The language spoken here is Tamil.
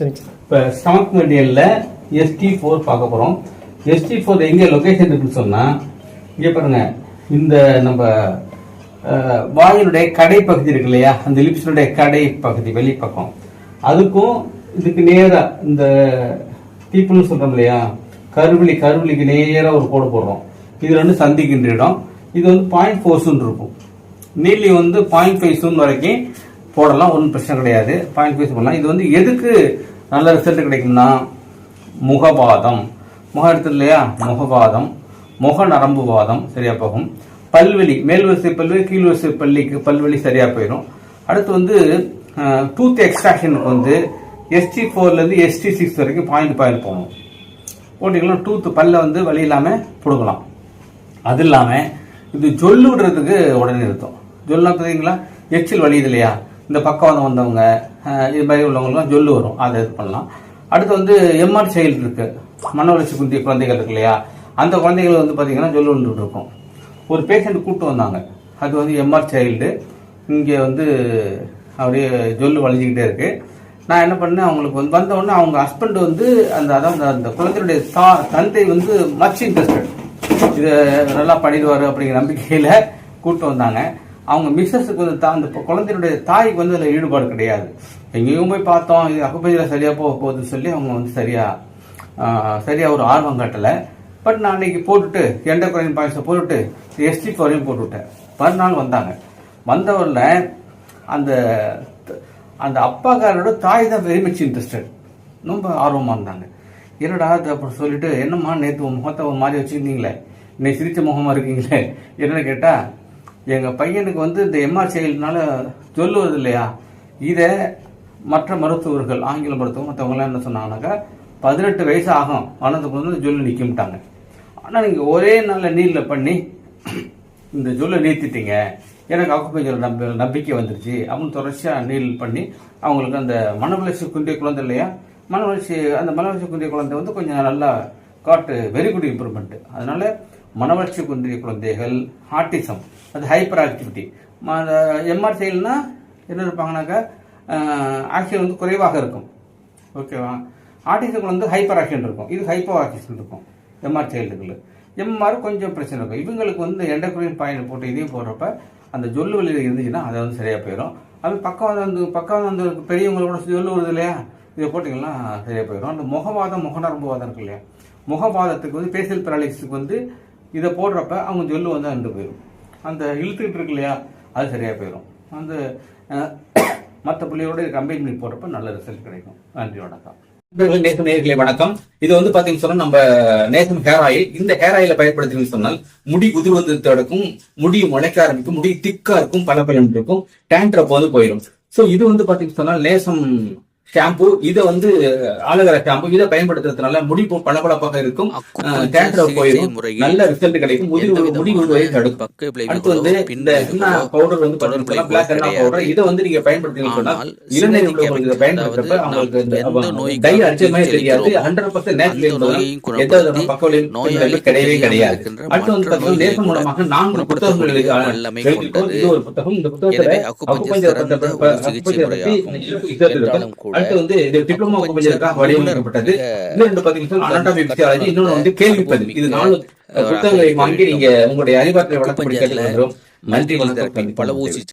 சரிங்க சார். இப்போ ஸ்டாக் மெட்டீரியலில் எஸ்டி ஃபோர் பார்க்க போகிறோம் எஸ்டி ஃபோர் எங்கே லொக்கேஷன் இருக்குன்னு சொன்னால் இங்கே பாருங்கள் இந்த நம்ம வாயினுடைய கடை பகுதி இருக்கு இல்லையா? அந்த லிப்ஸினுடைய கடை பகுதி வெளிப்பக்கம். அதுக்கும் இதுக்கு நேராக இந்த பீப்புள்னு சொல்கிறோம் இல்லையா? கருவிழி கருவிழிக்கு நேராக ஒரு கோடு போடுறோம். இது ரெண்டு சந்திக்கின்ற இடம். இது வந்து பாயிண்ட் ஃபோர் சூன் இருக்கும். நீலி வந்து பாயிண்ட் ஃபைவ் சூன் வரைக்கும் போடலாம் ஒன்றும் பிரச்சனை கிடையாது. பாயிண்ட் ஃபைவ் போடலாம் இது வந்து எதுக்கு நல்ல ரிசல்ட் கிடைக்கும்னா முகவாதம். முகம் எடுத்து இல்லையா முகவாதம். முக நரம்பு வாதம் சரியாக போகும். பல்வெளி மேல் வரிசை பல்வெளி கீழ் வரிசை பள்ளிக்கு பல்வெளி சரியாக போயிடும் அடுத்து வந்து டூத் எக்ஸ்ட்ராக்ஷனுக்கு வந்து எஸ்டி ஃபோர்லேருந்து எஸ்டி சிக்ஸ் வரைக்கும் பாயிண்ட் பாயிண்ட் போகணும். போட்டிங்கன்னா டூத் பல்ல வந்து வலி இல்லாமல் பிடுங்கலாம். அது இல்லாமல் இது ஜொல்லு விடுறதுக்கு உடனே நிறுத்தும். ஜொல்லாம் பார்த்தீங்களா? எச்சில் வலியுது இல்லையா? இந்த பக்கம் வந்தவங்க இது மாதிரி உள்ளவங்களுக்குலாம் ஜொல்லு வரும். அதை இது பண்ணலாம். அடுத்து வந்து எம்ஆர் சைல்டு இருக்கு. மன வளர்ச்சி குந்திய குழந்தைகள் இருக்கு இல்லையா? அந்த குழந்தைகள் வந்து பார்த்தீங்கன்னா ஜொல்லு வந்துட்டு இருக்கும். ஒரு பேஷண்ட் கூப்பிட்டு வந்தாங்க. அது வந்து எம்ஆர் சைல்டு இங்கே வந்து அப்படியே ஜொல்லு வளைஞ்சிக்கிட்டே இருக்கு. நான் என்ன பண்ணேன் அவங்களுக்கு வந்து வந்தவொடனே அவங்க ஹஸ்பண்ட் வந்து அந்த அதான் அந்த குழந்தையுடைய தா தந்தை வந்து மச் இன்ட்ரெஸ்டட் இது நல்லா பண்ணிடுவார் அப்படிங்கிற நம்பிக்கையில் கூட்டு வந்தாங்க. அவங்க மிஸ்ஸஸுக்கு வந்து தா- அந்த குழந்தையுடைய தாய்க்கு வந்து அதில் ஈடுபாடு கிடையாது. எங்கேயும் போய் பார்த்தோம் இது அக்குப்பையில் சரியாக போக போகுதுன்னு சொல்லி அவங்க வந்து சரியாக சரியாக ஒரு ஆர்வம் காட்டலை. பட் நான் அன்னைக்கு போட்டுட்டு எண்டோக்ரைன் பாயிண்ட்ஸை போட்டுட்டு எஸ்டி வரையும் போட்டுவிட்டேன் மறுநாள் வந்தாங்க. வந்தவரில் அந்த அந்த அப்பாக்காரோட தாய் தான் வெரி மச் இன்ட்ரெஸ்டட் ரொம்ப ஆர்வமாக இருந்தாங்க. என்னடா அது அப்படி சொல்லிட்டு என்னம்மா நேற்று உன் முகத்தை ஒரு மாதிரி வச்சுருந்தீங்களே? இன்னைக்கு சிரித்த முகமாக இருக்கீங்களே? என்னன்னு கேட்டால் எங்கள் பையனுக்கு வந்து இந்த எம்ஆர் செயல்னால சொல்லுவது இல்லையா இதை மற்ற மருத்துவர்கள் ஆங்கில மருத்துவம் மற்றவங்களாம் என்ன சொன்னாங்கன்னாக்கா பதினெட்டு வயசு ஆகும். வளர்ந்து வந்து ஜொல்லு நிற்கும்ட்டாங்க ஆனால் நீங்கள் ஒரே நாளில் நீரில் பண்ணி இந்த ஜொல்லை நீத்திட்டீங்க. எனக்கு அக்குப்பஞ்சர் நம்ப நம்பிக்கை வந்துருச்சு. அப்படின்னு தொடர்ச்சியாக நீல் பண்ணி அவங்களுக்கு அந்த மன வளர்ச்சி குன்றிய குழந்தை இல்லையா? மன வளர்ச்சி அந்த மன வளர்ச்சி குன்றிய குழந்தை வந்து கொஞ்சம் நல்லா காட்டு வெரி குட் இம்ப்ரூவ்மெண்ட் அதனால மன வளர்ச்சி குன்றிய குழந்தைகள் ஆட்டிசம் அது ஹைப்பர் ஆக்டிவிட்டி எம்ஆர்சிஎல்னா என்ன இருப்பாங்கனாக்கா ஆக்சிஜன் வந்து குறைவாக இருக்கும். ஓகேவா? ஆர்டிசம் வந்து ஹைப்பர் ஆக்சிஜன் இருக்கும். இது ஹைப்போ ஆக்சிஜன் இருக்கும் எம்ஆர் சைல்டுகள் எம்ஆர் கொஞ்சம் பிரச்சனை இருக்கும். இவங்களுக்கு வந்து எண்டக்ரீன் பாயிண்ட் போட்டு இதையும் போடுறப்ப அந்த ஜொல்லு வழியில் இருந்துச்சுன்னா அது வந்து சரியாக போயிடும் அது பக்கம் வந்து பக்கம் வந்து பெரியவங்களோட ஜொல்லு வருது இல்லையா? இதை போட்டிங்கன்னா சரியாக போயிடும் அந்த முகவாதம் முகநரம்பு வாதம் இருக்கு இல்லையா? முகவாதத்துக்கு வந்து பேசியல் பேரலிசிஸ்க்கு வந்து இதை போடுறப்ப அவங்க ஜொல்லு வந்து அண்டு போயிடும் அந்த இழுத்துக்கிட்டு இருக்கு இல்லையா அது சரியாக போயிடும் அந்த மற்ற பிள்ளையோட கம்பைன் பண்ணி போடுறப்ப நல்ல ரிசல்ட் கிடைக்கும். நன்றி வணக்கம். நேசம் நேர்களை வணக்கம். இது வந்து பாத்தீங்கன்னு சொன்னா நம்ம நேசம் ஹேர் ஆயில் இந்த ஹேர் ஆயில பயன்படுத்தினு சொன்னால் முடி உதிர்வது தடுக்கும் முடி முளைக்க ஆரம்பிக்கும் முடி திக்கா இருக்கும் பல பலன் இருக்கும் டேண்ட்ரப் வந்து போயிடும் சோ இது வந்து பாத்தீங்கன்னு சொன்னால் நேசம் ஷாம்பு இதை வந்து ஆலோவேரா ஷாம்பு இதை பயன்படுத்துறதுனால முடி பளபளப்பாக இருக்கும். சிகிச்சை போயிடும். நல்ல ரிசல்ட் கிடைக்கும். முடி எந்தவிதமான முடி உதிர்வதை தடுக்கும். அடுத்து வந்து இந்த பவுடர் வந்து பிளாக். பவுடர் இதை வந்து நீங்க பயன்படுத்தீங்கன்னு சொன்னா ஆனால் இளநீர் இதை பயன்படுத்துறப்ப அவங்களுக்கு டை அடிச்ச மாதிரி தெரியாது. ஹண்ட்ரட் பர்சன்ட் நேச்சுரல் எந்த விதமான குணப்படுத்தி பக்க விளைவு நோயாளிக்கு கிடையவே கிடையாது. அடுத்து வந்து பார்த்தீங்கன்னா நேசம் மூலமாக நான்கு புத்தகங்கள். இது ஒரு புத்தகம். இந்த புத்தகத்துல எனவே அக்குபஞ்சர் அடுத்து வந்து இது டிப்ளமோ அக்குபஞ்சருக்காக வடிவமைக்கப்பட்டது. இன்னொன்று பாத்தீங்கன்னா அனாட்டமி பிசியாலஜி இன்னொன்று வந்து கேள்விப்பது இது நாலு புத்தகங்களை வாங்கி நீங்க உங்களுடைய அறிவாற்றலை வளர்த்து படிக்கிறது பல ஊசி